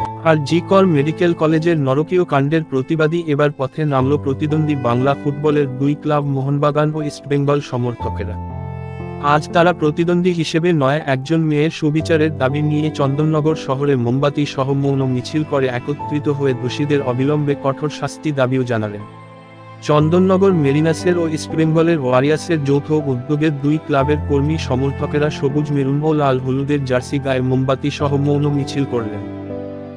আর জি কর মেডিকেল কলেজের নরকীয় কাণ্ডের প্রতিবাদী এবার পথে নামল প্রতিদ্বন্দ্বী বাংলা ফুটবলের দুই ক্লাব মোহনবাগান ও ইস্টবেঙ্গল সমর্থকেরা। আজ তারা প্রতিদ্বন্দ্বী হিসেবে নয়, একজন মেয়ের সুবিচারের দাবি নিয়ে চন্দননগর শহরে মোমবাতি সহ মৌন মিছিল করে একত্রিত হয়ে দোষীদের অবিলম্বে কঠোর শাস্তি দাবিও জানালেন। চন্দননগর মেরিনাসের ও ইস্টবেঙ্গলের ওয়ারিয়াসের যৌথ উদ্যোগের দুই ক্লাবের কর্মী সমর্থকেরা সবুজ মেরুন ও লাল হলুদের জার্সি গায়ে মোমবাতি সহ মৌন মিছিল করলেন।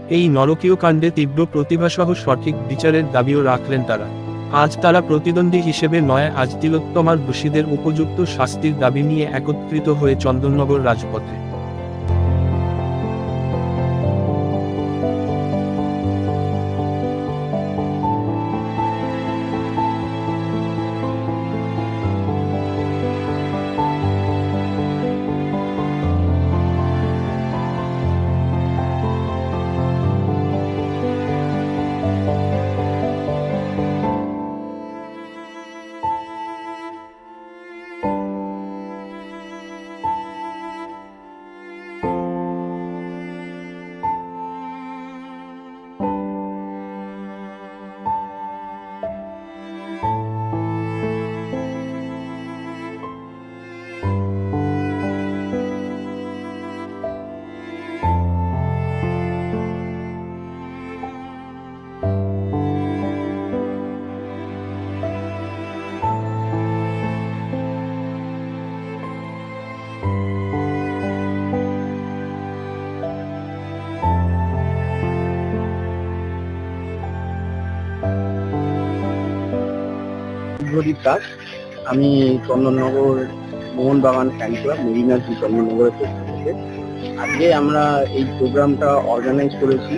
এই নরকীয় কাণ্ডে তীব্র প্রতিভাসহ সঠিক বিচারের দাবিও রাখলেন তারা। আজ তারা প্রতিদ্বন্দ্বী হিসেবে নয়, আজ তিলোত্তমার দোষীদের উপযুক্ত শাস্তির দাবি নিয়ে একত্রিত হয়ে চন্দননগর রাজপথে। প্রদীপ দাস। আমি চন্দননগর মোহনবাগান ফ্যান ক্লাব মেরিনাজি চন্দননগরের পক্ষ থেকে। আজকে আমরা এই প্রোগ্রামটা অর্গানাইজ করেছি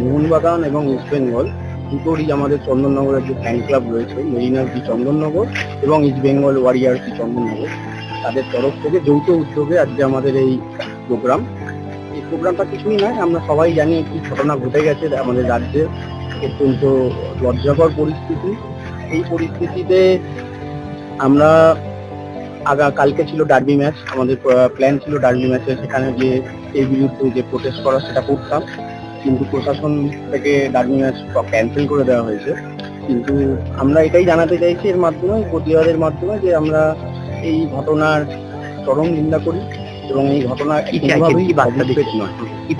মোহনবাগান এবং ইস্ট বেঙ্গল দুটোরই আমাদের চন্দননগরের যে ফ্যান ক্লাব রয়েছে মেরিনাজি চন্দননগর এবং ইস্ট বেঙ্গল ওয়ারিয়ার্সি চন্দননগর। তাদের তরফ থেকে যৌথ উদ্যোগে আজকে আমাদের এই প্রোগ্রাম এই প্রোগ্রামটা কিছুই নয়, আমরা সবাই জানি একটি ঘটনা ঘটে গেছে, আমাদের রাজ্যে অত্যন্ত লজ্জাকর পরিস্থিতি। এই পরিস্থিতিতে আমরা আগা কালকে ছিল ডার্বি ম্যাচ আমাদের প্ল্যান ছিল ডার্বি ম্যাচে সেখানে যে এর বিরুদ্ধে যে প্রোটেস্ট করা সেটা করতাম। কিন্তু প্রশাসন থেকে ডার্বি ম্যাচ ক্যান্সেল করে দেওয়া হয়েছে। কিন্তু আমরা এটাই জানাতে চাইছি এর মাধ্যমে প্রতিবাদের মাধ্যমে যে আমরা এই ঘটনার চরম নিন্দা করি এবং এই ঘটনা কোনোভাবেই অভিপ্রেত নয়। কি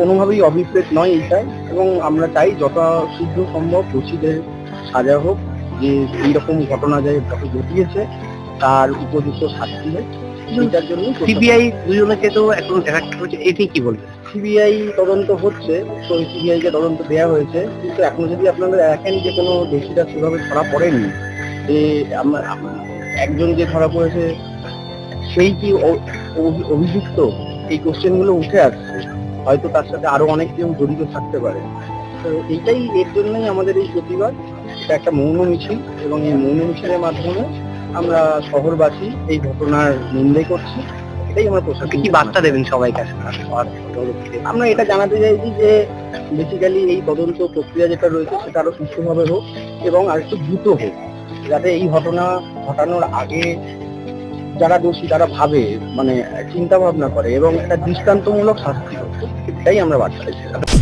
কোনোভাবেই অভিপ্রেত নয় এইটাই। এবং আমরা চাই যত শীঘ্র সম্ভব দোষীদের সাজা হোক যে এইরকম ঘটনা যে ঘটিয়েছে তার উপযুক্ত শাস্তি হোক সেইটার জন্য সিবিআই দুজনকে তো এখন করেছে। এটাই কি বলবে সিবিআই তদন্ত হচ্ছে তো সিবিআই কে তদন্ত দেওয়া হয়েছে। কিন্তু এখনও যদি আপনারা দেখেন যে কোনো দোষীরা সেভাবে ধরা পড়েনি যে একজন যে ধরা পড়েছে সেই কি অভিযুক্ত? এই কোশ্চেনগুলো উঠে আসছে। হয়তো তার সাথে আরও অনেক কেউ জড়িত থাকতে পারে। তো এইটাই এর জন্যই আমাদের এই প্রতিবাদ। এটা একটা মৌন মিছিল এবং এই মৌন মিছিলের মাধ্যমে আমরা শহরবাসী এই ঘটনার নিন্দে করছি। এটাই আমরা প্রশাসন কি বার্তা দেবেন সবাইকে আমরা এটা জানাতে চাইছি যে বেসিক্যালি এই তদন্ত প্রক্রিয়া যেটা রয়েছে সেটা আরও সুষ্ঠুভাবে হোক এবং আর একটু দ্রুত হোক যাতে এই ঘটনা ঘটানোর আগে যারা দোষী তারা ভাবে মানে চিন্তা ভাবনা করে এবং একটা দৃষ্টান্তমূলক শাস্তি হোক। এটাই আমরা বার্তা দিচ্ছি।